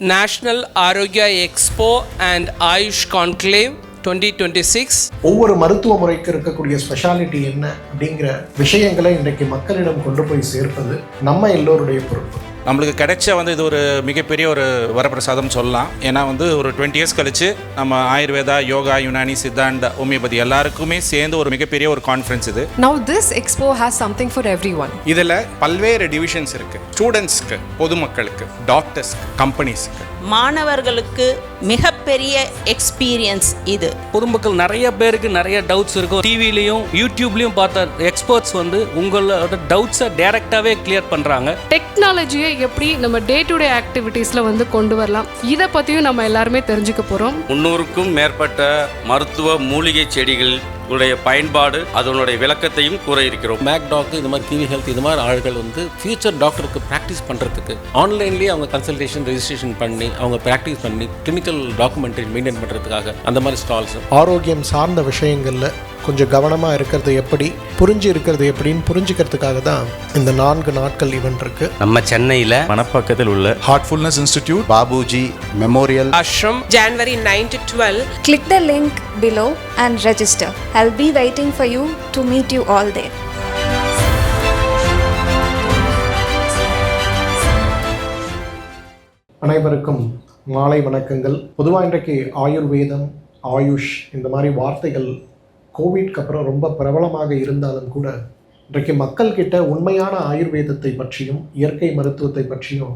National Arogya expo and AYUSH conclave twenty twenty six ஒவ்வொரு மருத்துவ முறைக்கு இருக்கக்கூடிய ஸ்பெஷாலிட்டி என்ன அப்படிங்கிற விஷயங்களை இன்றைக்கு மக்களிடம் கொண்டு போய் சேர்ப்பது நம்ம எல்லோருடைய பொறுப்பு. நம்மளுக்கு கிடைச்ச வந்து இது ஒரு மிகப்பெரிய ஒரு வரப்பிரசாதம் சொல்லலாம். ஏன்னா வந்து ஒரு டுவெண்ட்டி இயர்ஸ் கழிச்சு நம்ம ஆயுர்வேதா யோகா யுனானி சித்தாந்த ஹோமியோபதி எல்லாருக்குமே சேர்ந்து ஒரு மிகப்பெரிய ஒரு கான்ஃபரன்ஸ் இது. Now, this expo has something for everyone. இதில் பல்வேறு டிவிஷன்ஸ் இருக்குது ஸ்டூடெண்ட்ஸ்க்கு பொதுமக்களுக்கு டாக்டர்ஸ்க்கு கம்பெனிஸ்க்கு மாணவர்களுக்கு மிகப்பெரிய எக்ஸ்பீரியன்ஸ் இது. பொதுமக்கள் நிறைய பேருக்கு நிறைய டவுட்ஸ் இருக்கும். டிவிலையும் யூடியூப்லையும் பார்த்த எக்ஸ்பர்ட்ஸ் வந்து உங்களோட டவுட்ஸை டைரெக்டாகவே கிளியர் பண்ணுறாங்க டெக்னாலஜியை எப்படி நம்ம டே டு டே ஆக்டிவிட்டீஸில் வந்து கொண்டு வரலாம்? இதை பற்றியும் நம்ம எல்லாருமே தெரிஞ்சுக்க போகிறோம் முன்னூறுக்கும் மேற்பட்ட மருத்துவ மூலிகை செடிகள் உடைய பயன்பாடு அதனுடைய விளக்கத்தையும் கூற இருக்கிறோம். மேக் டாக் இந்த மாதிரி கிவி ஹெல்த் இது மாதிரி ஆள்கள் வந்து ஃபியூச்சர் டாக்டருக்கு ப்ராக்டிஸ் பண்ணுறதுக்கு ஆன்லைன்லேயே அவங்க கன்சல்டேஷன் ரெஜிஸ்ட்ரேஷன் பண்ணி அவங்க ப்ராக்டிஸ் பண்ணி கிளினிக்கல் டாக்குமெண்ட்ரி மெயின்டைன் பண்ணுறதுக்காக அந்த மாதிரி ஸ்டால்ஸ் ஆரோக்கியம் சார்ந்த விஷயங்களில் கொஞ்சம் கவனமாக இருக்கிறது எப்படி புரிஞ்சு இருக்கிறது எப்படின்னு புரிஞ்சுக்கிறதுக்காக தான் இந்த நான்கு நாட்கள் ஈவெண்ட் இருக்கு நம்ம சென்னையில் மணப்பக்கத்தில் உள்ள Heartfulness Institute Babuji Memorial Ashram January 9 to 12 Click the link below and register. I'll be waiting for you to meet you all there. அனைவருக்கும் மாலை வணக்கங்கள். பொதுவாக இன்றைக்கு ஆயுர்வேதம் ஆயுஷ் இந்த மாதிரி வார்த்தைகள் கோவிட்க்கு அப்புறம் ரொம்ப பிரபலமாக இருந்தாலும் கூட இன்றைக்கு மக்கள்கிட்ட உண்மையான ஆயுர்வேதத்தை பற்றியும் இயற்கை மருத்துவத்தை பற்றியும்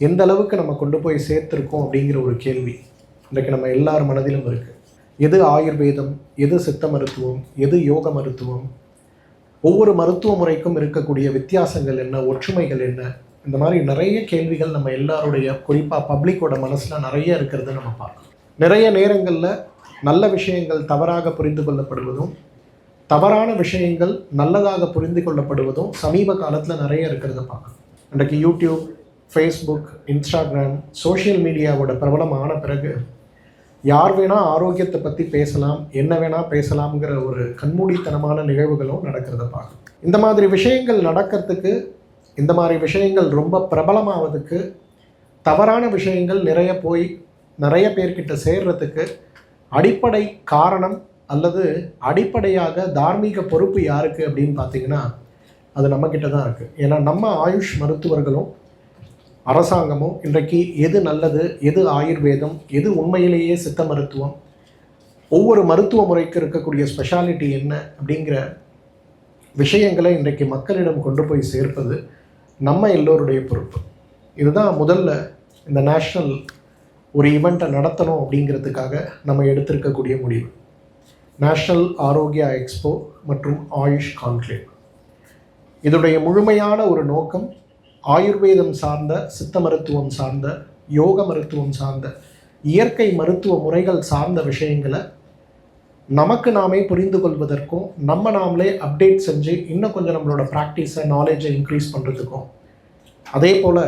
எந்த அளவுக்கு நம்ம கொண்டு போய் சேர்த்துருக்கோம் அப்படிங்கிற ஒரு கேள்வி இன்றைக்கு நம்ம எல்லார் மனதிலும் இருக்குது எது ஆயுர்வேதம் எது சித்த மருத்துவம் எது யோக மருத்துவம்? ஒவ்வொரு மருத்துவ முறைக்கும் இருக்கக்கூடிய வித்தியாசங்கள் என்ன ஒற்றுமைகள் என்ன? இந்த மாதிரி நிறைய கேள்விகள் நம்ம எல்லாருடைய குறிப்பாக பப்ளிக்கோட மனசில் நிறைய இருக்கிறத நம்ம பார்க்கலாம் நிறைய நேரங்களில் நல்ல விஷயங்கள் தவறாக புரிந்து கொள்ளப்படுவதும் தவறான விஷயங்கள் நல்லதாக புரிந்து கொள்ளப்படுவதும் சமீப காலத்தில் நிறைய இருக்கிறத பார்க்கலாம் இன்றைக்கு யூடியூப் ஃபேஸ்புக் இன்ஸ்டாகிராம் சோஷியல் மீடியாவோட பிரபலம் ஆன பிறகு யார் வேணால் ஆரோக்கியத்தை பற்றி பேசலாம் என்ன வேணால் பேசலாம்ங்கிற ஒரு கண்மூடித்தனமான நிகழ்வுகளும் நடக்கிறத பார்க்கணும். இந்த மாதிரி விஷயங்கள் நடக்கிறதுக்கு இந்த மாதிரி விஷயங்கள் ரொம்ப பிரபலமாவதுக்கு தவறான விஷயங்கள் நிறைய போய் நிறைய பேர்கிட்ட சேர்றதுக்கு அடிப்படை காரணம் அல்லது அடிப்படையாக தார்மீக பொறுப்பு யாருக்கு அப்படின்னு பார்த்தீங்கன்னா அது நம்மக்கிட்ட தான் இருக்குது ஏன்னா நம்ம ஆயுஷ் மருத்துவர்களும் அரசாங்கமும் இன்றைக்கு எது நல்லது எது ஆயுர்வேதம் எது உண்மையிலேயே சித்த மருத்துவம் ஒவ்வொரு மருத்துவ முறைக்கு இருக்கக்கூடிய ஸ்பெஷாலிட்டி என்ன அப்படிங்கிற விஷயங்களை இன்றைக்கு மக்களிடம் கொண்டு போய் சேர்ப்பது நம்ம எல்லோருடைய பொறுப்பு. இதுதான் முதல்ல இந்த நேஷ்னல் ஒரு ஈவெண்ட்டை நடத்தணும் அப்படிங்கிறதுக்காக நம்ம எடுத்திருக்கக்கூடிய முடிவு. நேஷ்னல் ஆரோக்கியா எக்ஸ்போ மற்றும் ஆயுஷ் கான்க்ளேவ் இதோடைய முழுமையான ஒரு நோக்கம் ஆயுர்வேதம் சார்ந்த சித்த மருத்துவம் சார்ந்த யோக மருத்துவம் சார்ந்த இயற்கை மருத்துவ முறைகள் சார்ந்த விஷயங்களை நமக்கு நாமே புரிந்து கொள்வதற்கும் நம்ம நாமளே அப்டேட் செஞ்சு இன்னும் கொஞ்சம் நம்மளோட ப்ராக்டிஸை நாலேஜை இன்க்ரீஸ் பண்ணுறதுக்கும் அதே போல்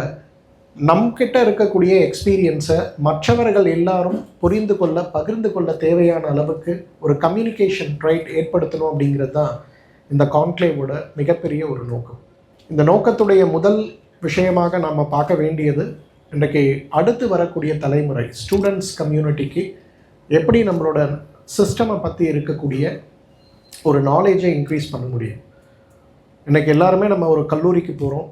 நம்கிட்ட இருக்கக்கூடிய எக்ஸ்பீரியன்ஸை மற்றவர்கள் எல்லாரும் புரிந்து கொள்ள பகிர்ந்து கொள்ள தேவையான அளவுக்கு ஒரு கம்யூனிகேஷன் ரைட் ஏற்படுத்தணும் அப்படிங்கிறது தான் இந்த கான்க்ளேவோட மிகப்பெரிய ஒரு நோக்கம். இந்த நோக்கத்துடைய முதல் விஷயமாக நாம் பார்க்க வேண்டியது இன்றைக்கு அடுத்து வரக்கூடிய தலைமுறை ஸ்டூடெண்ட்ஸ் கம்யூனிட்டிக்கு எப்படி நம்மளோட சிஸ்டமை பற்றி இருக்கக்கூடிய ஒரு நாலேஜை இன்க்ரீஸ் பண்ண முடியும். இன்றைக்கி எல்லாருமே நம்ம ஒரு கல்லூரிக்கு போகிறோம்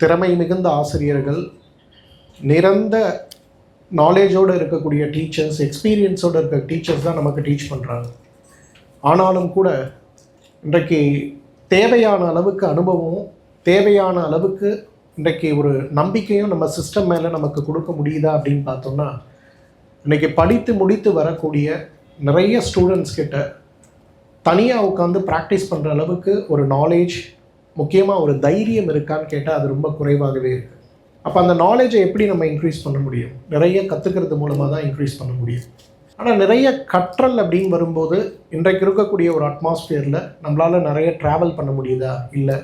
திறமை மிகுந்த ஆசிரியர்கள் நிறந்த நாலேஜோடு இருக்கக்கூடிய டீச்சர்ஸ் எக்ஸ்பீரியன்ஸோடு இருக்க டீச்சர்ஸ் தான் நமக்கு டீச் பண்ணுறாங்க ஆனாலும் கூட இன்றைக்கு தேவையான அளவுக்கு அனுபவமும் தேவையான அளவுக்கு இன்றைக்கு ஒரு நம்பிக்கையும் நம்ம சிஸ்டம் மேலே நமக்கு கொடுக்க முடியுதா அப்படின்னு பார்த்தோம்னா இன்றைக்கி படித்து முடித்து வரக்கூடிய நிறைய ஸ்டூடெண்ட்ஸ் கிட்ட தனியாக உட்காந்து ப்ராக்டிஸ் பண்ணுற அளவுக்கு ஒரு நாலேஜ் முக்கியமாக ஒரு தைரியம் இருக்கான்னு கேட்டால் அது ரொம்ப குறைவாகவே இருக்குது அப்போ அந்த நாலேஜை எப்படி நம்ம இன்க்ரீஸ் பண்ண முடியும்? நிறைய கற்றுக்கிறது மூலமாக தான் இன்க்ரீஸ் பண்ண முடியும். ஆனால் நிறைய கற்றல் அப்படின்னு வரும்போது இன்றைக்கு இருக்கக்கூடிய ஒரு அட்மாஸ்பியரில் நம்மளால் நிறைய ட்ராவல் பண்ண முடியுதா? இல்லை.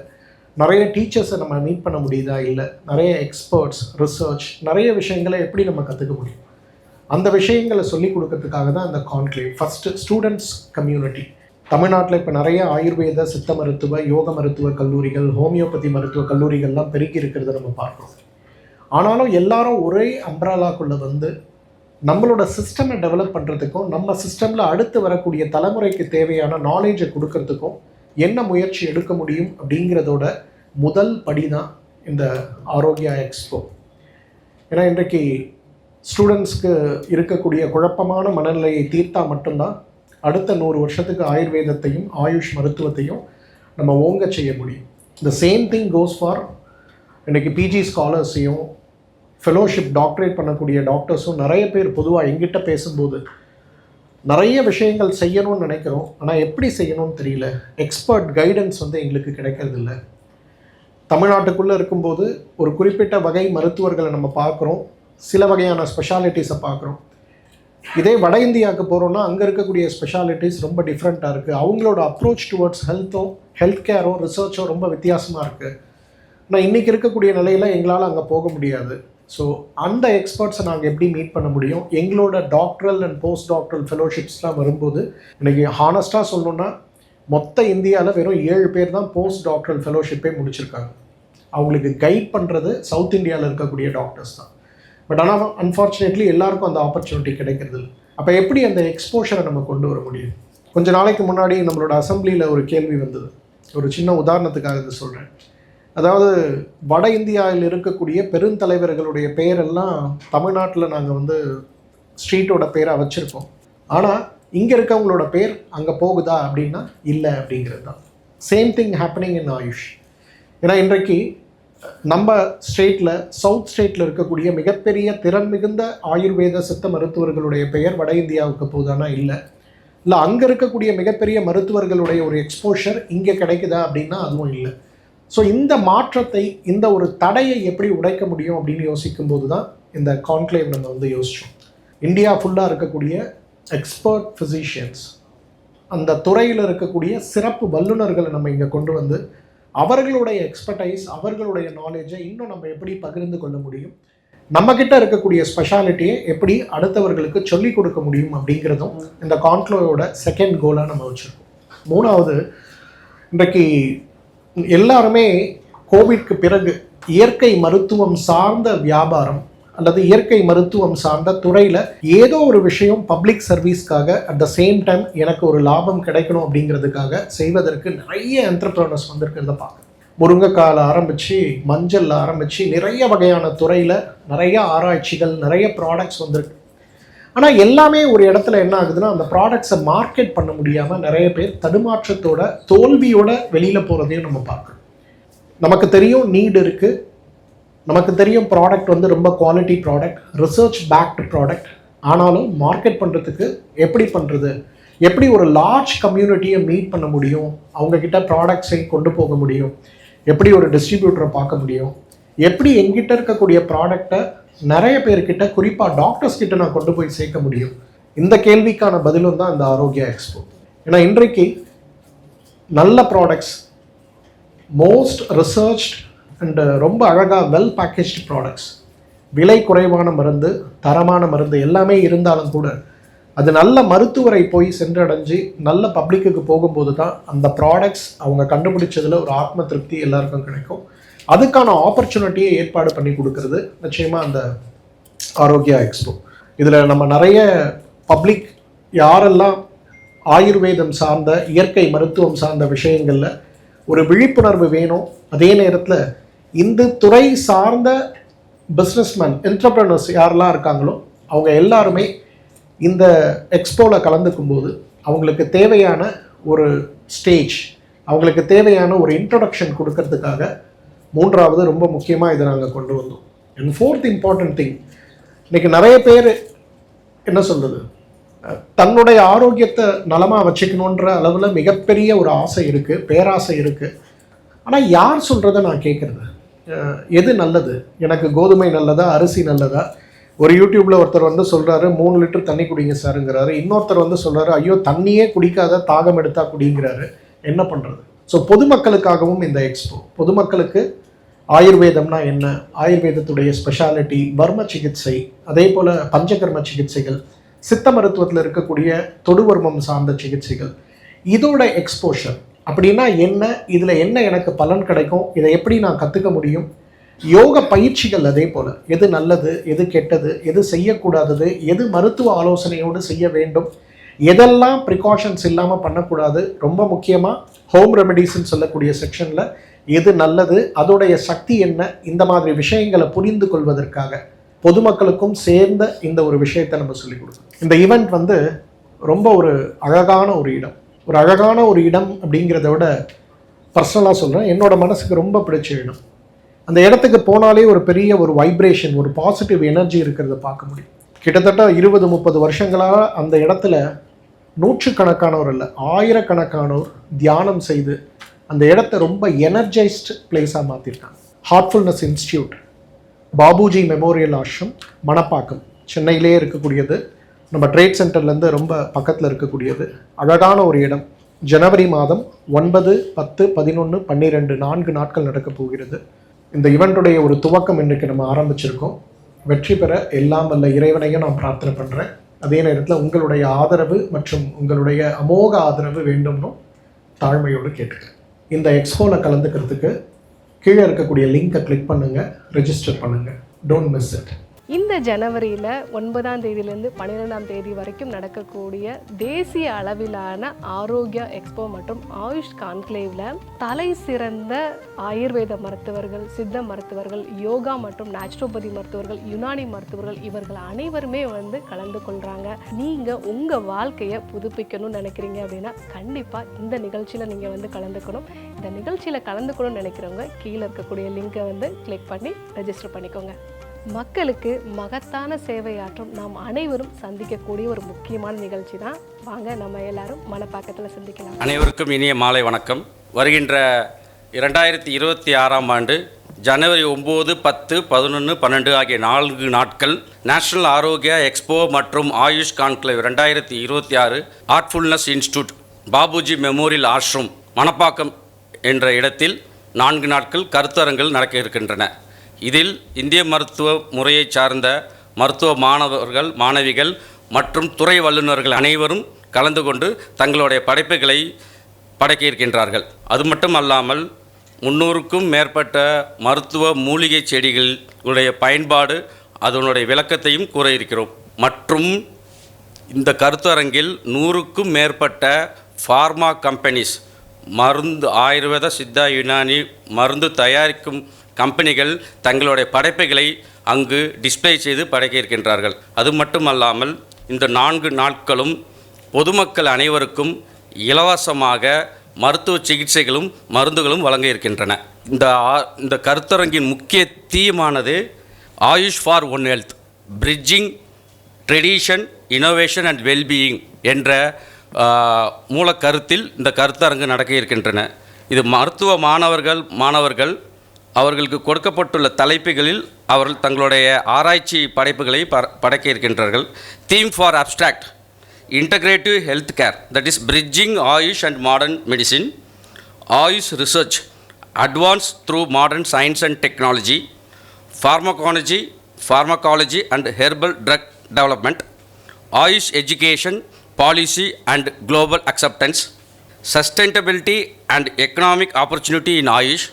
நிறைய டீச்சர்ஸை நம்ம மீட் பண்ண முடியுதா? இல்லை. நிறைய எக்ஸ்பர்ட்ஸ் ரிசர்ச் நிறைய விஷயங்களை எப்படி நம்ம கற்றுக்க முடியும்? அந்த விஷயங்களை சொல்லி கொடுக்கறதுக்காக தான் அந்த கான்க்ளேவ் ஃபஸ்ட்டு ஸ்டூடெண்ட்ஸ் கம்யூனிட்டி தமிழ்நாட்டில் இப்போ நிறைய ஆயுர்வேத சித்த மருத்துவ யோக மருத்துவ கல்லூரிகள் ஹோமியோபதி மருத்துவ கல்லூரிகள்லாம் பெருகி இருக்கிறத நம்ம பார்க்குறோம். ஆனாலும் எல்லாரும் ஒரே அம்ப்ராலாக்குள்ளே வந்து நம்மளோட சிஸ்டமை டெவலப் பண்ணுறதுக்கும் நம்ம சிஸ்டமில் அடுத்து வரக்கூடிய தலைமுறைக்கு தேவையான நாலேஜை கொடுக்கறதுக்கும் என்ன முயற்சி எடுக்க முடியும் அப்படிங்கிறதோட முதல் படி தான் இந்த ஆரோக்கியா எக்ஸ்போ. ஏன்னா இன்றைக்கு ஸ்டூடெண்ட்ஸ்க்கு இருக்கக்கூடிய குழப்பமான மனநிலையை தீர்த்தா மட்டும்தான் அடுத்த நூறு வருஷத்துக்கு ஆயுர்வேதத்தையும் ஆயுஷ் மருத்துவத்தையும் நம்ம ஓங்க செய்ய முடியும். The same thing goes for இன்றைக்கி பிஜி ஸ்காலர்ஸையும் ஃபெலோஷிப் டாக்டரேட் பண்ணக்கூடிய டாக்டர்ஸும் நிறைய பேர் பொதுவாக எங்கிட்ட பேசும்போது நிறைய விஷயங்கள் செய்யணும்னு நினைக்கிறோம். ஆனால் எப்படி செய்யணும்னு தெரியல. எக்ஸ்பர்ட் கைடன்ஸ் வந்து எங்களுக்கு கிடைக்கிறதில்ல. தமிழ்நாட்டுக்குள்ளே இருக்கும்போது ஒரு குறிப்பிட்ட வகை மருத்துவர்களை நம்ம பார்க்குறோம். சில வகையான ஸ்பெஷாலிட்டிஸை பார்க்குறோம். இதே வட இந்தியாவுக்கு போகிறோம்னா அங்கே இருக்கக்கூடிய ஸ்பெஷாலிட்டிஸ் ரொம்ப டிஃப்ரெண்ட்டாக இருக்குது அவங்களோட அப்ரோச் டுவர்ட்ஸ் ஹெல்த்தும் ஹெல்த் கேரும் ரிசர்ச்சும் ரொம்ப வித்தியாசமாக இருக்குது ஆனால் இன்றைக்கி இருக்கக்கூடிய நிலையில் எங்களால் அங்கே போக முடியாது. ஸோ அந்த எக்ஸ்பர்ட்ஸை நாங்கள் எப்படி மீட் பண்ண முடியும்? எங்களோட டாக்டரல் அண்ட் போஸ்ட் டாக்டரல் ஃபெலோஷிப்ஸ்லாம் வரும்போது இன்றைக்கி ஹானஸ்ட்டாக சொல்லணுன்னா மொத்த இந்தியாவில் வெறும் ஏழு பேர் தான் போஸ்ட் டாக்டரல் ஃபெலோஷிப்பே முடிச்சிருக்காங்க. அவங்களுக்கு கைட் பண்ணுறது சவுத் இந்தியாவில் இருக்கக்கூடிய டாக்டர்ஸ் தான். பட் ஆனால் அன்ஃபார்ச்சுனேட்லி எல்லாருக்கும் அந்த ஆப்பர்ச்சுனிட்டி கிடைக்கிறது இல்லை அப்போ எப்படி அந்த எக்ஸ்போஷரை நம்ம கொண்டு வர முடியும்? கொஞ்ச நாளைக்கு முன்னாடி நம்மளோட அசம்பிளியில் ஒரு கேள்வி வந்தது. ஒரு சின்ன உதாரணத்துக்காக இது சொல்கிறேன் அதாவது வட இந்தியாவில் இருக்கக்கூடிய பெருந்தலைவர்களுடைய பெயரெல்லாம் தமிழ்நாட்டில் நாங்கள் வந்து ஸ்ட்ரீட்டோட பேராக வச்சுருக்கோம். ஆனால் இங்கே இருக்கவங்களோட பேர் அங்கே போகுதா அப்படின்னா இல்லை அப்படிங்கிறது தான். Same thing happening in AYUSH ஏன்னா இன்றைக்கு நம்ம ஸ்டேட்டில் சவுத் ஸ்டேட்டில் இருக்கக்கூடிய மிகப்பெரிய திறன் மிகுந்த ஆயுர்வேத சித்த மருத்துவர்களுடைய பெயர் வட இந்தியாவுக்கு போதானா இல்லை? இல்லை அங்கே இருக்கக்கூடிய மிகப்பெரிய மருத்துவர்களுடைய ஒரு எக்ஸ்போஷர் இங்கே கிடைக்குதா அப்படின்னா அதுவும் இல்லை. ஸோ இந்த மாற்றத்தை இந்த ஒரு தடையை எப்படி உடைக்க முடியும் அப்படின்னு யோசிக்கும்போது தான் இந்த கான்க்ளேவ் நம்ம வந்து யோசித்தோம் இந்தியா ஃபுல்லாக இருக்கக்கூடிய எக்ஸ்பர்ட் ஃபிசிஷியன்ஸ் அந்த துறையில் இருக்கக்கூடிய சிறப்பு வல்லுநர்களை நம்ம இங்கே கொண்டு வந்து அவர்களுடைய எக்ஸ்பர்டைஸ் அவர்களுடைய நாலேஜை இன்னும் நம்ம எப்படி பகிர்ந்து கொள்ள முடியும்? நம்மக்கிட்ட இருக்கக்கூடிய ஸ்பெஷாலிட்டியை எப்படி அடுத்தவர்களுக்கு சொல்லிக் கொடுக்க முடியும் அப்படிங்கிறதும் இந்த கான்க்ளோவோட செகண்ட் கோலாக நம்ம வச்சுருக்கோம். மூணாவது இன்றைக்கு எல்லாருமே கோவிட்க்கு பிறகு இயற்கை மருத்துவம் சார்ந்த வியாபாரம் அல்லது இயற்கை மருத்துவம் சார்ந்த துறையில் ஏதோ ஒரு விஷயம் பப்ளிக் சர்வீஸ்க்காக அட் த சேம் டைம் எனக்கு ஒரு லாபம் கிடைக்கணும் அப்படிங்கிறதுக்காக செய்வதற்கு நிறைய என்டர்பிரனர்ஸ் வந்திருக்கிறத பார்க்க முருங்கைக்கால ஆரம்பித்து மஞ்சள் ஆரம்பித்து நிறைய வகையான துறையில் நிறைய ஆராய்ச்சிகள் நிறைய ப்ராடக்ட்ஸ் வந்திருக்கு. ஆனால் எல்லாமே ஒரு இடத்துல என்ன ஆகுதுன்னா அந்த ப்ராடக்ட்ஸை மார்க்கெட் பண்ண முடியாமல் நிறைய பேர் தடுமாற்றத்தோட தோல்வியோட வெளியில் போகிறதையும் நம்ம பார்க்கணும் நமக்கு தெரியும் நீடு இருக்குது நமக்கு தெரியும் ப்ராடக்ட் வந்து ரொம்ப quality product research backed product ஆனாலும் மார்க்கெட் பண்ணுறதுக்கு எப்படி பண்ணுறது எப்படி ஒரு லார்ஜ் கம்யூனிட்டியை மீட் பண்ண முடியும்? அவங்கக்கிட்ட ப்ராடக்ட்ஸை கொண்டு போக முடியும்? எப்படி ஒரு டிஸ்ட்ரிபியூட்டரை பார்க்க முடியும்? எப்படி எங்கிட்ட இருக்கக்கூடிய ப்ராடக்டை நிறைய பேர்கிட்ட குறிப்பாக டாக்டர்ஸ் கிட்ட நான் கொண்டு போய் சேர்க்க முடியும்? இந்த கேள்விக்கான பதிலும் தான் இந்த ஆரோக்கியா எக்ஸ்போ ஏன்னா இன்றைக்கு நல்ல products most researched and uh, ரொம்ப அழகாக வெல் பேக்கேஜ்டு ப்ராடக்ட்ஸ் விலை குறைவான மருந்து தரமான மருந்து எல்லாமே இருந்தாலும் கூட அது நல்ல மருத்துவரை போய் சென்றடைஞ்சு நல்ல பப்ளிக்குக்கு போகும்போது தான் அந்த ப்ராடக்ட்ஸ் அவங்க கண்டுபிடிச்சதில் ஒரு ஆத்ம திருப்தி எல்லாருக்கும் கிடைக்கும். அதுக்கான ஆப்பர்ச்சுனிட்டியை ஏற்பாடு பண்ணி கொடுக்கறது நிச்சயமாக அந்த ஆரோக்கியா எக்ஸ்போ இதில் நம்ம நிறைய பப்ளிக் யாரெல்லாம் ஆயுர்வேதம் சார்ந்த இயற்கை மருத்துவம் சார்ந்த விஷயங்களில் ஒரு விழிப்புணர்வு வேணும் அதே நேரத்தில் இந்த துறை சார்ந்த பிஸ்னஸ்மேன் என்டர்பிரனர்ஸ் யாரெல்லாம் இருக்காங்களோ அவங்க எல்லாருமே இந்த எக்ஸ்போவில் கலந்துக்கும் போது அவங்களுக்கு தேவையான ஒரு ஸ்டேஜ் அவங்களுக்கு தேவையான ஒரு இன்ட்ரொடக்ஷன் கொடுக்கறதுக்காக மூன்றாவது ரொம்ப முக்கியமாக இதை நாங்கள் கொண்டு வந்தோம். அண்ட் ஃபோர்த் இம்பார்ட்டன்ட் திங் இன்றைக்கி நிறைய பேர் என்ன சொல்கிறது தன்னுடைய ஆரோக்கியத்தை நலமாக வச்சுக்கணுன்ற அளவில் மிகப்பெரிய ஒரு ஆசை இருக்குது பேராசை இருக்குது ஆனால் யார் சொல்கிறத நான் கேட்குறது எது நல்லது? எனக்கு கோதுமை நல்லதா? அரிசி நல்லதா? ஒரு யூடியூப்பில் ஒருத்தர் வந்து சொல்கிறாரு மூணு லிட்டர் தண்ணி குடிங்க சாருங்கிறாரு. இன்னொருத்தர் வந்து சொல்கிறாரு ஐயோ தண்ணியே குடிக்காத தாகம் எடுத்தா குடிங்கிறாரு. என்ன பண்ணுறது ஸோ பொதுமக்களுக்காகவும் இந்த எக்ஸ்போ பொதுமக்களுக்கு ஆயுர்வேதம்னா என்ன? ஆயுர்வேதத்துடைய ஸ்பெஷாலிட்டி வர்ம சிகிச்சை அதே போல் பஞ்சகர்ம சிகிச்சைகள் சித்த மருத்துவத்தில் இருக்கக்கூடிய தொடுவர்மம் சார்ந்த சிகிச்சைகள். இதோட எக்ஸ்போஷர் அப்படின்னா என்ன? இதில் என்ன எனக்கு பலன் கிடைக்கும்? இதை எப்படி நான் கற்றுக்க முடியும்? யோக பயிற்சிகள் அதே போல். எது நல்லது எது கெட்டது எது செய்யக்கூடாதது எது மருத்துவ ஆலோசனையோடு செய்ய வேண்டும் எதெல்லாம் ப்ரிகாஷன்ஸ் இல்லாமல் பண்ணக்கூடாது ரொம்ப முக்கியமாக ஹோம் ரெமெடிஸ்ன்னு சொல்லக்கூடிய செக்ஷனில் எது நல்லது அதோடைய சக்தி என்ன இந்த மாதிரி விஷயங்களை புரிந்து கொள்வதற்காக பொதுமக்களுக்கும் சேர்ந்த இந்த ஒரு விஷயத்தை நம்ம சொல்லிக் கொடுக்கணும். இந்த ஈவெண்ட் வந்து ரொம்ப ஒரு அழகான ஒரு இடம். ஒரு அழகான ஒரு இடம் அப்படிங்கிறத விட பர்சனலாக சொல்கிறேன் என்னோடய மனசுக்கு ரொம்ப பிடிச்ச இடம். அந்த இடத்துக்கு போனாலே ஒரு பெரிய ஒரு வைப்ரேஷன் ஒரு பாசிட்டிவ் எனர்ஜி இருக்கிறத பார்க்க முடியும். கிட்டத்தட்ட இருபது முப்பது வருஷங்களாக அந்த இடத்துல நூற்றுக்கணக்கானோர் இல்லை ஆயிரக்கணக்கானோர் தியானம் செய்து அந்த இடத்த ரொம்ப எனர்ஜைஸ்டு பிளேஸாக மாற்றிருக்காங்க Heartfulness Institute Babuji Memorial Ashram Manapakkam சென்னையிலே இருக்கக்கூடியது. நம்ம ட்ரேட் சென்டர்லேருந்து ரொம்ப பக்கத்தில் இருக்கக்கூடியது. அழகான ஒரு இடம். ஜனவரி மாதம் ஒன்பது பத்து பதினொன்று பன்னிரெண்டு நான்கு நாட்கள் நடக்கப் போகிறது. இந்த இவெண்ட்டுடைய ஒரு துவக்கம் இன்றைக்கு நம்ம ஆரம்பிச்சிருக்கோம். வெற்றி பெற எல்லாம் வல்ல இறைவனையும் நான் பிரார்த்தனை பண்ணுறேன் அதே நேரத்தில் உங்களுடைய ஆதரவு மற்றும் உங்களுடைய அமோக ஆதரவு வேண்டும்னு தாழ்மையோடு கேட்டுக்கிறேன். இந்த எக்ஸ்போவில் கலந்துக்கிறதுக்கு கீழே இருக்கக்கூடிய லிங்கை கிளிக் பண்ணுங்கள் ரெஜிஸ்டர் பண்ணுங்கள் டோன்ட் மிஸ் இட் இந்த ஜனவரியில் ஒன்பதாம் தேதியிலேருந்து பன்னிரெண்டாம் தேதி வரைக்கும் நடக்கக்கூடிய தேசிய அளவிலான ஆரோக்கியா எக்ஸ்போ மற்றும் ஆயுஷ் கான்க்ளேவில் தலை சிறந்த ஆயுர்வேத மருத்துவர்கள் சித்த மருத்துவர்கள் யோகா மற்றும் நேச்சுரோபதி மருத்துவர்கள் யுனானி மருத்துவர்கள் இவர்கள் அனைவருமே வந்து கலந்து கொள்கிறாங்க நீங்கள் உங்கள் வாழ்க்கையை புதுப்பிக்கணும்னு நினைக்கிறீங்க அப்படின்னா கண்டிப்பாக இந்த நிகழ்ச்சியில் நீங்கள் வந்து கலந்துக்கணும். இந்த நிகழ்ச்சியில் கலந்துக்கணும்னு நினைக்கிறவங்க கீழே இருக்கக்கூடிய லிங்கை வந்து கிளிக் பண்ணி ரெஜிஸ்டர் பண்ணிக்கோங்க. மக்களுக்கு மகத்தான சேவையாற்றும் நாம் அனைவரும் சந்திக்கக்கூடிய ஒரு முக்கியமான நிகழ்ச்சி தான். வாங்க நம்ம எல்லாரும் மனப்பாக்கத்தில் சந்திக்கலாம். அனைவருக்கும் இனிய மாலை வணக்கம். வருகின்ற இரண்டாயிரத்தி இருபத்தி ஆறாம் ஆண்டு ஜனவரி ஒம்பது பத்து பதினொன்று பன்னெண்டு ஆகிய நான்கு நாட்கள் நேஷனல் ஆரோக்கியா எக்ஸ்போ மற்றும் ஆயுஷ் கான்க்ளேவ் ரெண்டாயிரத்தி இருபத்தி ஆறு Heartfulness Institute Babuji Memorial Ashram Manapakkam என்ற இடத்தில் நான்கு நாட்கள் கருத்தரங்கள் நடக்க இருக்கின்றன. இதில் இந்திய மருத்துவ முறையைச் சார்ந்த மருத்துவ மாணவர்கள் மாணவிகள் மற்றும் துறை வல்லுநர்கள் அனைவரும் கலந்து கொண்டு தங்களுடைய படைப்புகளை படைக்க இருக்கின்றார்கள் அது மட்டும் அல்லாமல் முன்னூறுக்கும் மேற்பட்ட மருத்துவ மூலிகை செடிகளுடைய பயன்பாடு அதனுடைய விளக்கத்தையும் கூற இருக்கிறோம் மற்றும் இந்த கருத்தரங்கில் நூறுக்கும் மேற்பட்ட ஃபார்மா கம்பெனிஸ் மருந்து ஆயுர்வேத சித்தா யுனானி மருந்து தயாரிக்கும் கம்பெனிகள் தங்களுடைய படைப்புகளை அங்கு டிஸ்ப்ளே செய்து படைக்க இருக்கின்றார்கள். அது மட்டுமல்லாமல் இந்த நான்கு நாட்களும் பொதுமக்கள் அனைவருக்கும் இலவசமாக மருத்துவ சிகிச்சைகளும் மருந்துகளும் வழங்க இருக்கின்றன. இந்த இந்த கருத்தரங்கின் முக்கிய தீமானது AYUSH for one health bridging tradition innovation and wellbeing என்ற மூல கருத்தில் இந்த கருத்தரங்கு நடக்க இருக்கின்றன. இது மருத்துவ மாணவர்கள் மாணவர்கள் அவர்களுக்கு கொடுக்கப்பட்டுள்ள தலைப்புகளில் அவர்கள் தங்களுடைய ஆராய்ச்சி படைப்புகளை படைக்க இருக்கின்றார்கள் theme for abstract integrative health care that is bridging AYUSH and modern medicine AYUSH research advance through modern science and technology pharmacology pharmacology and herbal drug development AYUSH education policy and global acceptance sustainability and economic opportunity in AYUSH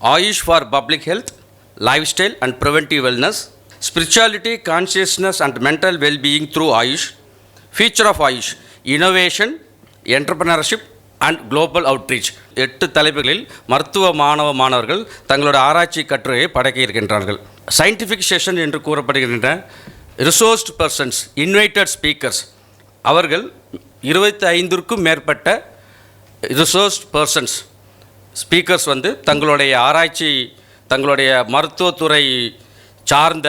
AYUSH for public health lifestyle and preventive wellness spirituality consciousness and mental wellbeing through AYUSH future of AYUSH innovation entrepreneurship and global outreach எட்டு தலைப்புகளில் மருத்துவ மாணவ மாணவர்கள் தங்களோட ஆராய்ச்சி கட்டுரையை படைக்க இருக்கின்றார்கள் சயின்டிஃபிக் செஷன் என்று கூறப்படுகின்ற ரிசோர்ஸ்ட் பர்சன்ஸ் இன்வைட்டட் ஸ்பீக்கர்ஸ் அவர்கள் இருபத்தி ஐந்திற்கும் மேற்பட்ட ரிசோர்ஸ்ட் பர்சன்ஸ் ஸ்பீக்கர்ஸ் வந்து தங்களுடைய ஆராய்ச்சி தங்களுடைய மருத்துவத்துறை சார்ந்த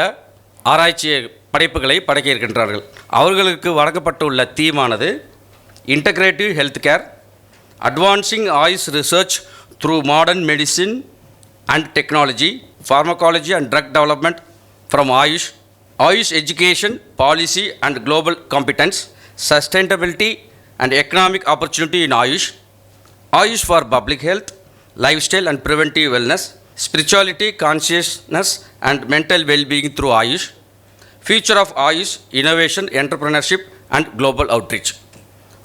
ஆராய்ச்சி படைப்புகளை படைக்க இருக்கின்றார்கள். அவர்களுக்கு வழங்கப்பட்டுள்ள தீமானது integrative health care advancing AYUSH research through modern medicine and technology pharmacology and drug development from AYUSH AYUSH education policy and global competence sustainability and economic opportunity in AYUSH AYUSH for public health lifestyle and preventive wellness, spirituality, consciousness and mental well-being through Ayush, future of Ayush, innovation, entrepreneurship and global outreach.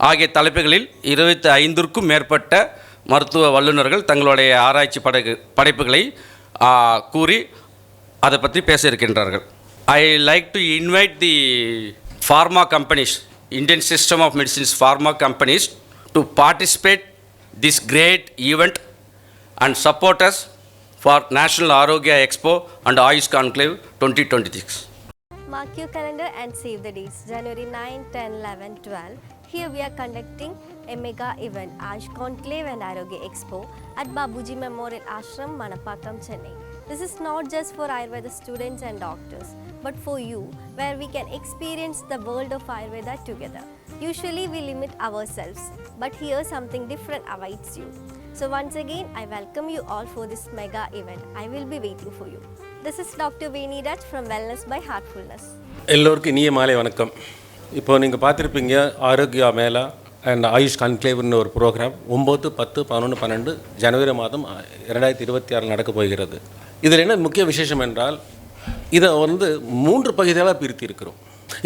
ஆகிய தலைப்புகளில் இருபத்தி ஐந்திற்கும் மேற்பட்ட மருத்துவ வல்லுநர்கள் தங்களுடைய ஆராய்ச்சி படை படைப்புகளை கூறி அதை பற்றி பேச இருக்கின்றார்கள் I like to invite the pharma companies Indian system of medicines pharma companies to participate this great event and support us for National Arogya Expo and Ayush Conclave 2026. Mark your calendar and save the dates January 9, 10, 11, 12. Here we are conducting a mega event Ayush Conclave and Arogya Expo at Babuji Memorial Ashram, Manapakam, Chennai. This is not just for Ayurveda students and doctors, but for you, where we can experience the world of Ayurveda together. Usually we limit ourselves, but here something different awaits you. So once again, I welcome you all for this mega event. I will be waiting for you. This is Dr. Veni Raj from Wellness by Heartfulness. எல்லோருக்கும் இனிய மாலை வணக்கம் இப்போ நீங்கள் பார்த்துருப்பீங்க Arogya Mela and Ayush கான்க்ளேவ்னு ஒரு program ஒம்பது பத்து பதினொன்று பன்னெண்டு ஜனவரி மாதம் இரண்டாயிரத்தி இருபத்தி ஆறில் நடக்க போகிறது இதில் என்ன முக்கிய விசேஷம் என்றால் இதை வந்து மூன்று பகுதியாக பிரித்து இருக்கிறோம்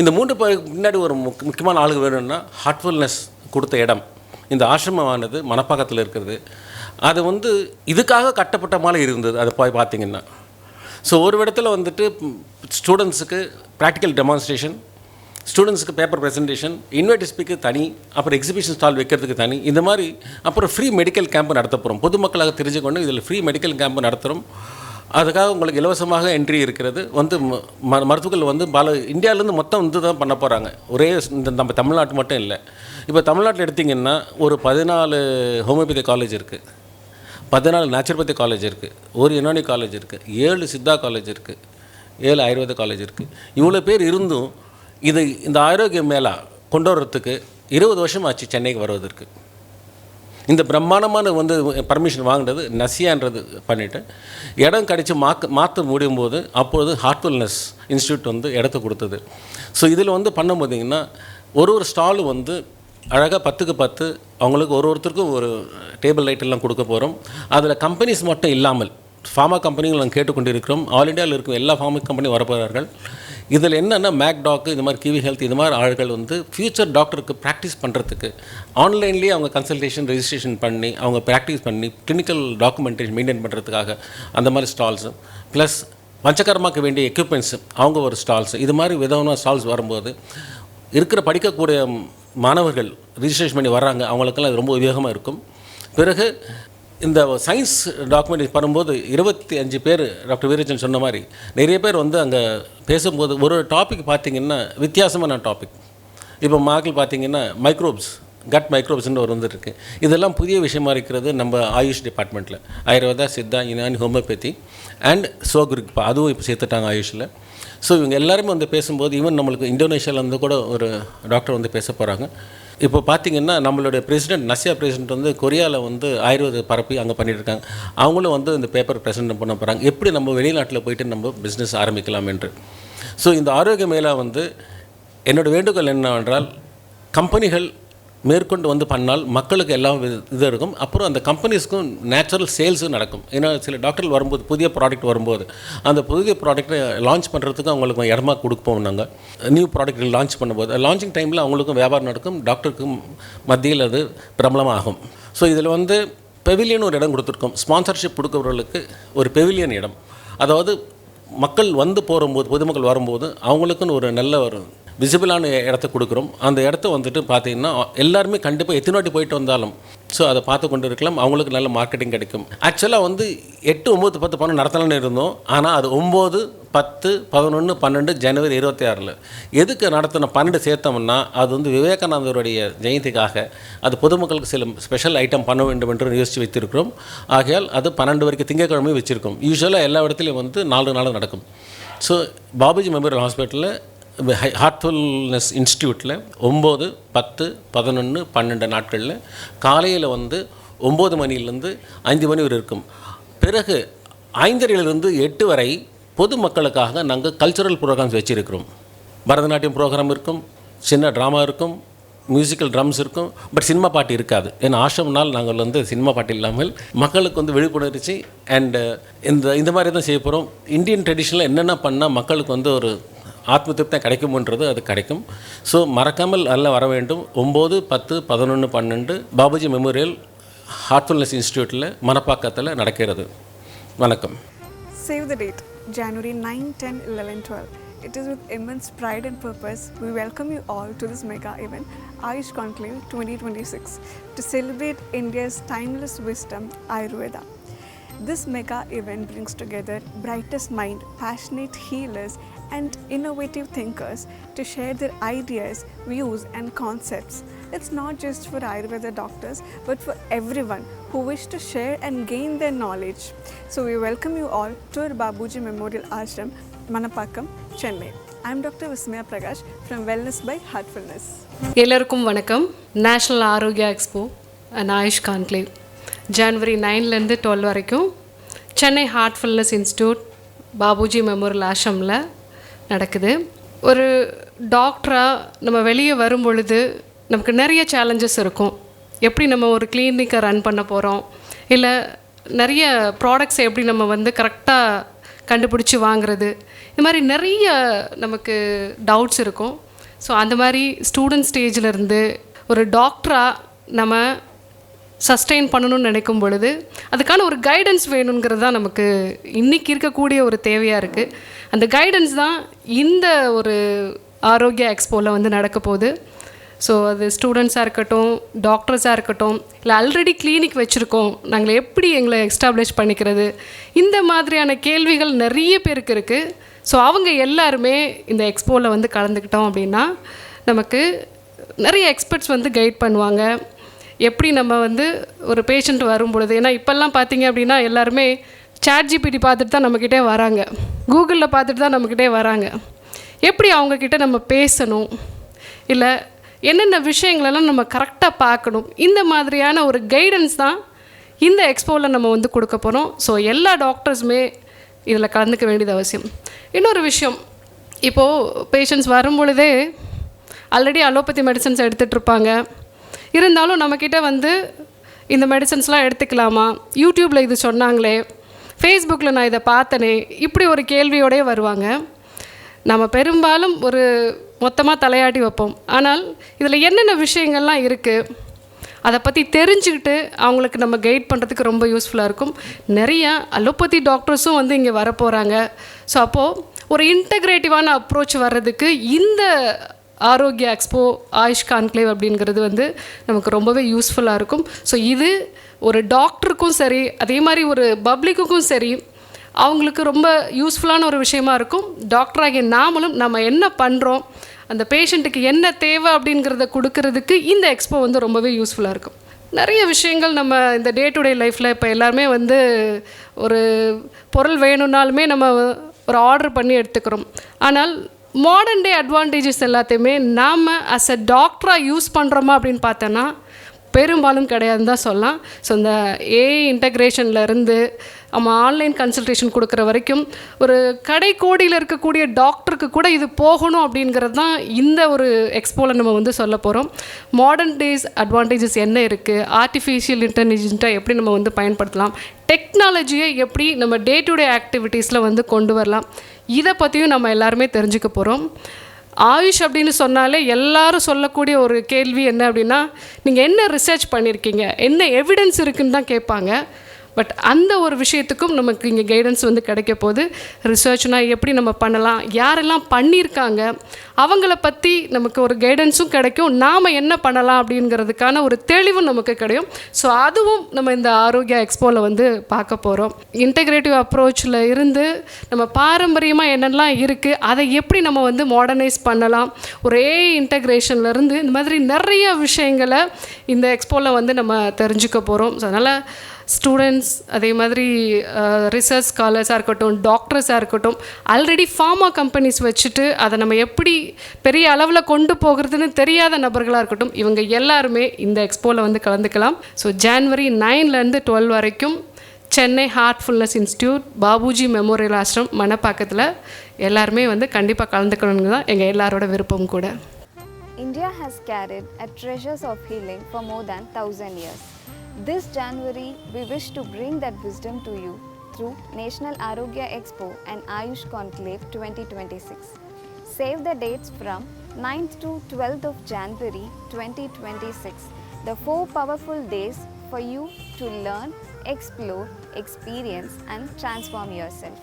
இந்த மூன்று பகு முன்னாடி ஒரு முக்கியமான ஆளுங்க வேணும்னா ஹார்ட்ஃபுல்னஸ் கொடுத்த இடம் இந்த ஆசிரமமானது மணப்பாக்கத்தில் இருக்கிறது அது வந்து இதுக்காக கட்டப்பட்ட மாதிரி இருந்தது அதை போய் பார்த்தீங்கன்னா. ஸோ ஒரு இடத்துல வந்துட்டு ஸ்டூடெண்ட்ஸுக்கு ப்ராக்டிக்கல் டெமான்ஸ்ட்ரேஷன் ஸ்டூடெண்ட்ஸுக்கு பேப்பர் ப்ரெசன்டேஷன் இன்வைட் ஸ்பீக்கு தனி அப்புறம் எக்ஸிபிஷன் ஸ்டால் வைக்கிறதுக்கு தனி இந்த மாதிரி அப்புறம் ஃப்ரீ மெடிக்கல் கேம்ப் நடத்த போகிறோம் பொதுமக்களாக தெரிஞ்சுக்கொண்டு இதில் ஃப்ரீ மெடிக்கல் கேம்ப் நடத்துகிறோம் அதுக்காக உங்களுக்கு இலவசமாக என்ட்ரி இருக்கிறது. வந்து ம- ம- மருத்துவர்கள் வந்து பல இந்தியாவிலேருந்து மொத்தம் வந்து தான் பண்ண போகிறாங்க ஒரே இந்த நம்ம தமிழ்நாட்டு மட்டும் இல்லை. இப்போ தமிழ்நாட்டில் எடுத்திங்கன்னா ஒரு பதினாலு ஹோமியோபதி காலேஜ் இருக்குது பதினாலு நேச்சுரோபதி காலேஜ் இருக்குது ஒரு யுனானி காலேஜ் இருக்குது ஏழு சித்தா காலேஜ் இருக்குது ஏழு ஆயுர்வேத காலேஜ் இருக்குது இவ்வளோ பேர் இருந்தும் இது இந்த ஆரோக்கிய மேலா கொண்டு வர்றதுக்கு இருபது வருஷம் ஆச்சு சென்னைக்கு வருவதற்கு. இந்த பிரம்மாண்டமான வந்து பர்மிஷன் வாங்கினது நசியான்றது பண்ணிவிட்டு இடம் கிடச்சி மாக்க மாற்ற முடியும் போது அப்பொழுது ஹார்ட்ஃபுல்னஸ் இன்ஸ்டியூட் வந்து இடத்த கொடுத்தது. ஸோ இதில் வந்து பண்ண போதிங்கன்னா ஒரு ஒரு ஸ்டாலும் வந்து அழகாக பத்துக்கு பத்து அவங்களுக்கு ஒரு ஒருத்தருக்கும் ஒரு டேபிள் லைட் எல்லாம் கொடுக்க போகிறோம் அதில் கம்பெனிஸ் மட்டும் இல்லாமல் ஃபார்மா கம்பெனிகள் நாங்கள் கேட்டுக்கொண்டிருக்கிறோம். ஆல் இண்டியாவில் இருக்கும் எல்லா ஃபார்மா கம்பெனியும் வரப்போகிறார்கள் இதில் என்னென்னா மேக்டாக்கு இது மாதிரி கிவி ஹெல்த் இது மாதிரி ஆள்கள் வந்து ஃப்யூச்சர் டாக்டருக்கு ப்ராக்டிஸ் பண்ணுறதுக்கு ஆன்லைன்லேயே அவங்க கன்சல்டேஷன் ரெஜிஸ்ட்ரேஷன் பண்ணி அவங்க ப்ராக்டிஸ் பண்ணி கிளினிக்கல் டாக்குமெண்டேஷன் மெயின்டைன் பண்ணுறதுக்காக அந்த மாதிரி ஸ்டால்ஸு ப்ளஸ் பஞ்சகர்மாக்கு வேண்டிய எக்யூப்மெண்ட்ஸு அவங்க ஒரு ஸ்டால்ஸ் இது மாதிரி விதமான ஸ்டால்ஸ் வரும்போது இருக்கிற படிக்கக்கூடிய மாணவர்கள் ரிஜிஸ்ட்ரேஷன் பண்ணி வர்றாங்க அவங்களுக்கெல்லாம் ரொம்ப உபயோகமாக இருக்கும். பிறகு இந்த சயின்ஸ் டாக்குமெண்ட் பண்ணும்போது இருபத்தி அஞ்சு பேர் டாக்டர் வீரஜன் சொன்ன மாதிரி நிறைய பேர் வந்து அங்கே பேசும்போது ஒரு டாபிக் பார்த்திங்கன்னா வித்தியாசமான டாபிக் இப்போ மார்க்கில் பார்த்தீங்கன்னா மைக்ரோப்ஸ் கட் மைக்ரோப்ஸ்னு ஒரு வந்துருக்கு இதெல்லாம் புதிய விஷயமா இருக்கிறது நம்ம ஆயுஷ் டிபார்ட்மெண்ட்டில் ஆயுர்வேதா சித்தா யுனானி ஹோமியோபதி அண்ட் சோகுருக்கு இப்போ அதுவும் இப்போ சேர்த்துட்டாங்க ஆயுஷில். ஸோ இவங்க எல்லாருமே வந்து பேசும்போது ஈவன் நம்மளுக்கு இந்தோனேஷியாவிலேருந்து கூட ஒரு டாக்டர் வந்து பேச போகிறாங்க இப்போ பார்த்தீங்கன்னா நம்மளுடைய பிரசிடென்ட் நசியா பிரசிடென்ட் வந்து கொரியாவில் வந்து ஆயுர்வேத பரப்பி அங்கே பண்ணிட்டு இருக்காங்க அவங்களும் வந்து இந்த பேப்பர் ப்ரெசென்ட் பண்ண போகிறாங்க எப்படி நம்ம வெளிநாட்டில் போயிட்டு நம்ம பிஸ்னஸ் ஆரம்பிக்கலாம் என்று. ஸோ இந்த ஆரோக்கிய மேலா வந்து என்னோட வேண்டுகோள் என்னவென்றால் கம்பெனிகள் மேற்கொண்டு வந்து பண்ணால் மக்களுக்கு எல்லாம் இது இருக்கும். அப்புறம் அந்த கம்பெனிஸ்க்கும் நேச்சுரல் சேல்ஸும் நடக்கும். ஏன்னா சில டாக்டர்கள் வரும்போது புதிய ப்ராடக்ட் வரும்போது அந்த புதிய ப்ராடக்ட்டை லான்ச் பண்ணுறதுக்கு அவங்களுக்கு இடமா கொடுப்போம் நாங்கள் நியூ ப்ராடக்ட் லான்ச் பண்ணும்போது லான்ச்சிங் டைமில் அவங்களுக்கும் வியாபாரம் நடக்கும். டாக்டருக்கும் மத்தியில் அது பிரபலமாகும். ஸோ இதில் வந்து பெவிலியன் ஒரு இடம் கொடுத்துருக்கோம். ஸ்பான்சர்ஷிப் கொடுக்குறவர்களுக்கு ஒரு பெவிலியன் இடம். அதாவது மக்கள் வந்து போகும்போது பொதுமக்கள் வரும்போது அவங்களுக்குன்னு ஒரு நல்ல ஒரு விசிபிளான இடத்த கொடுக்குறோம். அந்த இடத்த வந்துட்டு பார்த்தீங்கன்னா எல்லாருமே கண்டிப்பாக எத்தனை வாட்டி போயிட்டு வந்தாலும் ஸோ அதை பார்த்து கொண்டு இருக்கலாம். அவங்களுக்கு நல்ல மார்க்கெட்டிங் கிடைக்கும். ஆக்சுவலாக வந்து எட்டு ஒம்பது பத்து பன்னெண்டு நடத்தலாம்னு இருந்தோம். ஆனால் அது ஒம்பது பத்து பதினொன்று பன்னெண்டு ஜனவரி இருபத்தி ஆறில். எதுக்கு நடத்தின பன்னெண்டு சேர்த்தோம்னா அது வந்து விவேகானந்தருடைய ஜெயந்திக்காக அது பொதுமக்களுக்கு சில ஸ்பெஷல் ஐட்டம் பண்ண வேண்டும் என்று யோசித்து வைத்திருக்கிறோம். ஆகையால் அது பன்னெண்டு வரைக்கும் திங்கட்கிழமை வச்சுருக்கோம். யூஸ்வலாக எல்லா இடத்துலையும் வந்து நாலு நாள் நடக்கும். ஸோ பாபுஜி மெமோரியல் ஹாஸ்பிட்டலில் ஹார்ட்ஃபுல்னஸ் இன்ஸ்டியூட்டில் ஒம்பது பத்து பதினொன்று பன்னெண்டு நாட்களில் காலையில் வந்து ஒம்பது மணிலேருந்து ஐந்து மணி வரை இருக்கும். பிறகு ஐந்தரையிலிருந்து எட்டு வரை பொதுமக்களுக்காக நாங்கள் கல்ச்சுரல் ப்ரோக்ராம்ஸ் வச்சுருக்கிறோம். பரதநாட்டியம் ப்ரோக்ராம் இருக்கும் சின்ன ட்ராமா இருக்கும் மியூசிக்கல் ட்ரம்ஸ் இருக்கும் பட் சினிமா பாட்டு இருக்காது. ஏன்னா ஆசிரமனால் நாங்கள் வந்து சினிமா பாட்டு இல்லாமல் மக்களுக்கு வந்து விழிப்புணர்ச்சி அண்டு இந்த இந்த மாதிரி தான் செய்ய போகிறோம் இந்தியன் ட்ரெடிஷனில் என்னென்ன பண்ணால் மக்களுக்கு வந்து ஒரு ஆத்ம திருப்தி கிடைக்கும்ன்றது அது கிடைக்கும் ஸோ மறக்காமல் எல்லாம் வர வேண்டும் ஒம்பது பத்து பதினொன்று பன்னெண்டு பாபுஜி மெமோரியல் ஹார்ட்ஃபுல்னஸ் இன்ஸ்டியூட்டில் மணப்பாக்கத்தில் நடக்கிறது வணக்கம் Save the date, January 9, 10, 11, 12. It is with immense pride and purpose we welcome you all to this mega event, Ayush Conclave 2026, to celebrate India's timeless wisdom, Ayurveda. This mega event brings together brightest mind, passionate healers, and innovative thinkers to share their ideas, views, and concepts. It's not just for Ayurveda doctors, but for everyone who wish to share and gain their knowledge. So we welcome you all to our Babuji Memorial Ashram, Manapakam, Chennai. I'm Dr. Vismaya Prakash from Wellness by Heartfulness. எல்லாருக்கும் வணக்கம் national Arogya expo and AYUSH conclave January நைன்லேருந்து twelve வரைக்கும் Chennai Heartfulness institute Babuji memorial ஆஷமில் நடக்குது. ஒரு டாக்டராக நம்ம வெளியே வரும் பொழுது நமக்கு நிறைய சேலஞ்சஸ் இருக்கும். எப்படி நம்ம ஒரு கிளினிக்கை ரன் பண்ண போகிறோம் இல்லை நிறைய ப்ராடக்ட்ஸை எப்படி நம்ம வந்து கரெக்டாக கண்டுபிடிச்சி வாங்குறது? இந்த மாதிரி நிறைய நமக்கு டவுட்ஸ் இருக்கும். ஸோ அந்த மாதிரி ஸ்டூடெண்ட் ஸ்டேஜில் இருந்து ஒரு டாக்டராக நம்ம சஸ்டெயின் பண்ணணும்னு நினைக்கும் பொழுது அதுக்கான ஒரு கைடன்ஸ் வேணுங்கிறது தான் நமக்கு இன்றைக்கி இருக்கக்கூடிய ஒரு தேவையாக இருக்குது அந்த கைடன்ஸ் தான் இந்த ஒரு ஆரோக்கிய எக்ஸ்போவில் வந்து நடக்க போகுது. ஸோ அது ஸ்டூடெண்ட்ஸாக இருக்கட்டும் டாக்டர்ஸாக இருக்கட்டும் இல்லை ஆல்ரெடி கிளினிக் வச்சுருக்கோம். நாங்கள் எப்படி எங்களை எஸ்டாப்ளிஷ் பண்ணிக்கிறது? இந்த மாதிரியான கேள்விகள் நிறைய பேருக்கு இருக்குது ஸோ அவங்க எல்லாருமே இந்த எக்ஸ்போவில் வந்து கலந்துக்கிட்டோம் அப்படின்னா நமக்கு நிறைய எக்ஸ்பர்ட்ஸ் வந்து கைட் பண்ணுவாங்க. எப்படி நம்ம வந்து ஒரு பேஷண்ட் வரும் பொழுது ஏன்னா இப்போல்லாம் பார்த்தீங்க அப்படின்னா எல்லாருமே சேட் ஜிபிடி பார்த்துட்டு தான் நம்மக்கிட்டே வராங்க. கூகுளில் பார்த்துட்டு தான் நம்மக்கிட்டே வராங்க. எப்படி அவங்கக்கிட்ட நம்ம பேசணும்? இல்லை என்னென்ன விஷயங்களெல்லாம் நம்ம கரெக்டாக பார்க்கணும்? இந்த மாதிரியான ஒரு கைடன்ஸ் தான் இந்த எக்ஸ்போவில் நம்ம வந்து கொடுக்க போகிறோம் ஸோ எல்லா டாக்டர்ஸுமே இதில் கலந்துக்க வேண்டியது அவசியம். இன்னொரு விஷயம். இப்போது பேஷண்ட்ஸ் வரும் பொழுதே ஆல்ரெடி அலோபதி மெடிசன்ஸ் எடுத்துகிட்ருப்பாங்க இருந்தாலும் நம்மக்கிட்ட வந்து இந்த மெடிசன்ஸ்லாம் எடுத்துக்கலாமா? யூடியூப்பில் இது சொன்னாங்களே ஃபேஸ்புக்கில் நான் இதை பார்த்தனே இப்படி ஒரு கேள்வியோடே வருவாங்க. நம்ம பெரும்பாலும் ஒரு மொத்தமாக தலையாட்டி வைப்போம். ஆனால் இதில் என்னென்ன விஷயங்கள்லாம் இருக்குது அதை பற்றி தெரிஞ்சுக்கிட்டு அவங்களுக்கு நம்ம கைட் பண்ணுறதுக்கு ரொம்ப யூஸ்ஃபுல்லாக இருக்கும். நிறையா அலோபதி டாக்டர்ஸும் வந்து இங்கே வரப்போகிறாங்க ஸோ அப்போது ஒரு இன்டகிரேட்டிவான அப்ரோச் வர்றதுக்கு இந்த ஆரோக்கிய எக்ஸ்போ ஆயுஷ் கான்க்ளேவ் அப்படிங்கிறது வந்து நமக்கு ரொம்பவே யூஸ்ஃபுல்லாக இருக்கும். ஸோ இது ஒரு டாக்டருக்கும் சரி அதே மாதிரி ஒரு பப்ளிக்குக்கும் சரி அவங்களுக்கு ரொம்ப யூஸ்ஃபுல்லான ஒரு விஷயமா இருக்கும். டாக்டராகிய நாமளும் நம்ம என்ன பண்ணுறோம் அந்த பேஷண்ட்டுக்கு என்ன தேவை அப்படிங்கிறத கொடுக்கறதுக்கு இந்த எக்ஸ்போ வந்து ரொம்பவே யூஸ்ஃபுல்லாக இருக்கும். நிறைய விஷயங்கள் நம்ம இந்த டே டு டே லைஃப்பில் இப்போ எல்லாருமே வந்து ஒரு பொருள் வேணும்னாலுமே நம்ம ஒரு ஆர்டர் பண்ணி எடுத்துக்கிறோம். ஆனால் மாடர்ன் டே அட்வான்டேஜஸ் எல்லாத்தையுமே நாம் அஸ் அ டாக்டராக யூஸ் பண்ணுறோமா அப்படின்னு பார்த்தோன்னா பெரும்பாலும் கிடையாதுன்னு தான் சொல்லலாம். ஸோ இந்த ஏஐ இன்டகிரேஷன்லேருந்து நம்ம ஆன்லைன் கன்சல்டேஷன் கொடுக்குற வரைக்கும் ஒரு கடை கோடியில் இருக்கக்கூடிய டாக்டருக்கு கூட இது போகணும் அப்படிங்கிறது தான் இந்த ஒரு எக்ஸ்போவில் நம்ம வந்து சொல்ல போகிறோம் மாடர்ன் டேஸ் அட்வான்டேஜஸ் என்ன இருக்குது ஆர்டிஃபிஷியல் இன்டெலிஜென்ட்டாக எப்படி நம்ம வந்து பயன்படுத்தலாம்? டெக்னாலஜியை எப்படி நம்ம டே டு டே ஆக்டிவிட்டீஸில் வந்து கொண்டு வரலாம்? இதை பற்றியும் நம்ம எல்லாருமே தெரிஞ்சுக்க போகிறோம் ஆயுஷ் அப்படின்னு சொன்னாலே எல்லாரும் சொல்லக்கூடிய ஒரு கேள்வி என்ன அப்படின்னா நீங்கள் என்ன ரிசர்ச் பண்ணியிருக்கீங்க என்ன எவிடன்ஸ் இருக்குன்னு தான் கேட்பாங்க. பட் அந்த ஒரு விஷயத்துக்கும் நமக்கு இங்கே கைடன்ஸ் வந்து கிடைக்க போது ரிசர்ச்னால் எப்படி நம்ம பண்ணலாம்? யாரெல்லாம் பண்ணியிருக்காங்க? அவங்கள பற்றி நமக்கு ஒரு கைடன்ஸும் கிடைக்கும். நாம் என்ன பண்ணலாம் அப்படிங்கிறதுக்கான ஒரு தெளிவும் நமக்கு கிடைக்கும் ஸோ அதுவும் நம்ம இந்த ஆரோக்கியா எக்ஸ்போவில் வந்து பார்க்க போகிறோம் இன்டெகிரேட்டிவ் அப்ரோச்சில் இருந்து நம்ம பாரம்பரியமாக என்னெல்லாம் இருக்குது அதை எப்படி நம்ம வந்து மாடர்னைஸ் பண்ணலாம்? ஒரே ஏஐ இந்த மாதிரி நிறைய விஷயங்களை இந்த எக்ஸ்போவில் வந்து நம்ம தெரிஞ்சுக்க போகிறோம் ஸோ அதனால் ஸ்டூடெண்ட்ஸ் அதே மாதிரி ரிசர்ச் ஸ்காலர்ஸாக இருக்கட்டும் டாக்டர்ஸாக இருக்கட்டும் ஆல்ரெடி ஃபார்மா கம்பெனிஸ் வச்சுட்டு அதை நம்ம எப்படி பெரிய அளவில் கொண்டு போகிறதுன்னு தெரியாத நபர்களாக இருக்கட்டும் இவங்க எல்லாருமே இந்த எக்ஸ்போவில் வந்து கலந்துக்கலாம் ஸோ ஜான்வரி நைன்லேருந்து டுவெல் வரைக்கும் Chennai Heartfulness institute Babuji memorial Ashram மணப்பாக்கத்தில் எல்லாருமே வந்து கண்டிப்பாக கலந்துக்கணுங்க தான் எங்கள் எல்லாரோட விருப்பம் கூட India has carried a treasures of healing for more than 1000 years. This January, we wish to bring that wisdom to you through National Arogya Expo and Ayush Conclave 2026. Save the dates from 9th to 12th of January 2026, the four powerful days for you to learn, explore, experience, and transform yourself.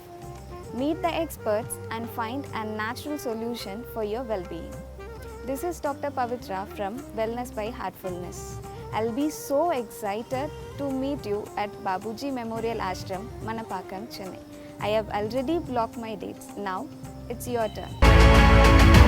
Meet the experts and find a natural solution for your well being. This is Dr. Pavitra from Wellness by Heartfulness. I'll be so excited to meet you at Babuji Memorial Ashram, Manapakam, Chennai. I have already blocked my dates. Now it's your turn.